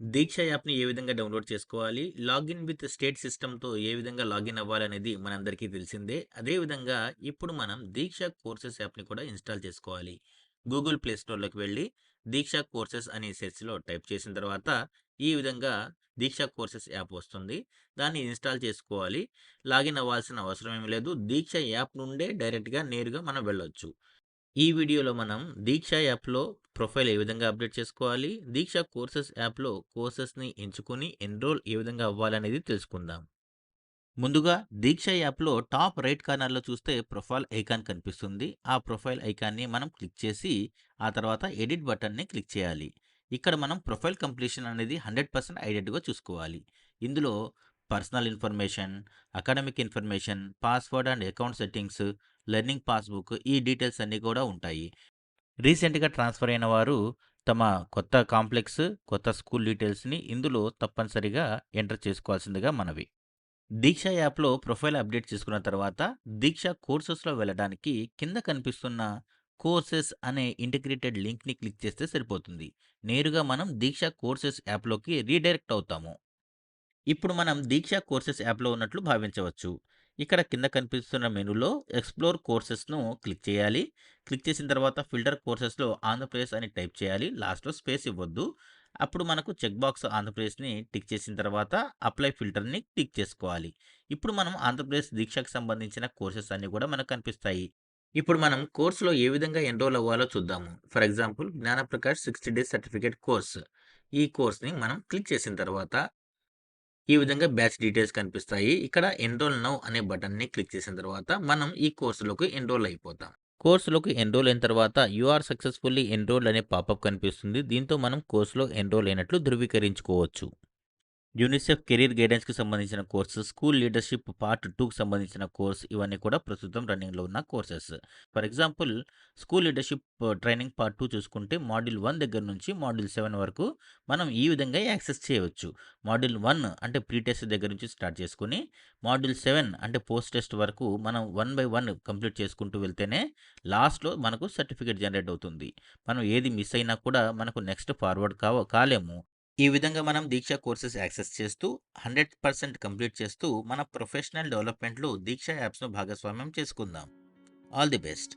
దీక్ష యాప్‌ని ఏ విధంగా డౌన్‌లోడ్ చేసుకోవాలి? లాగిన్ విత్ స్టేట్ సిస్టమ్‌తో ఏ విధంగా లాగిన్ అవ్వాలనేది మనందరికీ తెలిసిందే. అదేవిధంగా ఇప్పుడు మనం దీక్ష కోర్సెస్ యాప్‌ని కూడా ఇన్‌స్టాల్ చేసుకోవాలి. గూగుల్ ప్లే స్టోర్‌లోకి వెళ్ళి దీక్ష కోర్సెస్ అనే సెర్చ్‌లో టైప్ చేసిన తర్వాత ఈ విధంగా దీక్ష కోర్సెస్ యాప్ వస్తుంది. దాన్ని ఇన్‌స్టాల్ చేసుకోవాలి. లాగిన్ అవ్వాల్సిన అవసరం ఏమి లేదు. దీక్ష యాప్ నుండే డైరెక్ట్‌గా నేరుగా మనం వెళ్ళొచ్చు. ఈ వీడియోలో మనం దీక్ష యాప్‌లో ప్రొఫైల్ ఏ విధంగా అప్డేట్ చేసుకోవాలి? దీక్ష కోర్సెస్ యాప్‌లో కోర్సెస్‌ని ఎంచుకొని ఎన్రోల్ ఏ విధంగా అవ్వాలనేది తెలుసుకుందాం. ముందుగా దీక్ష యాప్‌లో టాప్ రైట్ కార్నర్‌లో చూస్తే ప్రొఫైల్ ఐకాన్ కనిపిస్తుంది. ఆ ప్రొఫైల్ ఐకాన్‌ని మనం క్లిక్ చేసి ఆ తర్వాత ఎడిట్ బటన్‌ని క్లిక్ చేయాలి. ఇక్కడ మనం ప్రొఫైల్ కంప్లీషన్ అనేది 100% అయ్యేటట్టుగా చూసుకోవాలి. ఇందులో personal information, academic information, password and account settings, learning passbook ఈ డీటెయిల్స్ అన్నీ కూడా ఉంటాయి. రీసెంట్‌గా ట్రాన్స్‌ఫర్ అయిన వారు తమ కొత్త కాంప్లెక్స్, కొత్త స్కూల్ డీటెయిల్స్‌ని ఇందులో తప్పనిసరిగా ఎంటర్ చేసుకోవాల్సిందిగా మనవి. దీక్ష యాప్‌లో ప్రొఫైల్ అప్డేట్ చేసుకున్న తర్వాత దీక్ష కోర్సెస్‌లో వెళ్ళడానికి కింద కనిపిస్తున్న కోర్సెస్ అనే ఇంటిగ్రేటెడ్ లింక్‌ని క్లిక్ చేస్తే సరిపోతుంది. నేరుగా మనం దీక్ష కోర్సెస్ యాప్‌లోకి రీడైరెక్ట్ అవుతాము. ఇప్పుడు మనం దీక్ష కోర్సెస్ యాప్‌లో ఉన్నట్లు భావించవచ్చు. ఇక్కడ కింద కనిపిస్తున్న మెనూలో ఎక్స్‌ప్లోర్ కోర్సెస్‌ను క్లిక్ చేయాలి. క్లిక్ చేసిన తర్వాత ఫిల్టర్ కోర్సెస్‌లో ఆంధ్రప్రదేశ్ అని టైప్ చేయాలి. లాస్ట్‌లో స్పేస్ ఇవ్వద్దు అప్పుడు మనకు చెక్ బాక్స్ ఆంధ్రప్రదేశ్‌ని టిక్ చేసిన తర్వాత అప్లై ఫిల్టర్‌ని టిక్ చేసుకోవాలి. ఇప్పుడు మనం ఆంధ్రప్రదేశ్ దీక్షకు సంబంధించిన కోర్సెస్ అన్నీ కూడా మనకు కనిపిస్తాయి. ఇప్పుడు మనం కోర్సులో ఏ విధంగా ఎన్రోల్ అవ్వాలో చూద్దాము. For example Gnanaprakash 60 days certificate course. ఈ కోర్స్‌ని మనం క్లిక్ చేసిన తర్వాత ఈ విధంగా బ్యాచ్ డీటెయిల్స్ కనిపిస్తాయి. ఇక్కడ ఎన్రోల్ నౌ అనే బటన్‌ని క్లిక్ చేసిన తర్వాత మనం ఈ కోర్సులోకి ఎన్రోల్ అయిపోతాం. కోర్సులోకి ఎన్రోల్ అయిన తర్వాత ఆర్ సక్సెస్‌ఫుల్లీ ఎన్రోల్డ్ అనే పాపప్ కనిపిస్తుంది. దీంతో మనం కోర్సులో ఎన్రోల్ అయినట్లు ధృవీకరించుకోవచ్చు. యూనిసెఫ్ కెరీర్ గైడెన్స్‌కి సంబంధించిన కోర్సు స్కూల్ లీడర్‌షిప్ పార్ట్ టూకి సంబంధించిన కోర్స్ ఇవన్నీ కూడా ప్రస్తుతం రన్నింగ్‌లో ఉన్న courses. For example school leadership training part two చూసుకుంటే మాడ్యూల్ వన్ దగ్గర నుంచి మాడ్యూల్ సెవెన్ వరకు మనం ఈ విధంగా యాక్సెస్ చేయవచ్చు. మాడ్యూల్ వన్ అంటే ప్రీ టెస్ట్ దగ్గర నుంచి స్టార్ట్ చేసుకుని మాడ్యూల్ సెవెన్ అంటే పోస్ట్ టెస్ట్ వరకు మనం వన్ బై వన్ కంప్లీట్ చేసుకుంటూ వెళ్తేనే లాస్ట్‌లో మనకు సర్టిఫికేట్ జనరేట్ అవుతుంది. మనం ఏది మిస్ అయినా కూడా మనకు నెక్స్ట్ ఫార్వర్డ్ కావ కాలేము. ఈ విధంగా మనం దీక్ష కోర్సెస్ యాక్సెస్ చేస్తూ 100% కంప్లీట్ చేస్తూ మన ప్రొఫెషనల్ డెవలప్‌మెంట్‌లో దీక్ష యాప్స్‌ను భాగస్వామ్యం చేసుకుందాం. All the best.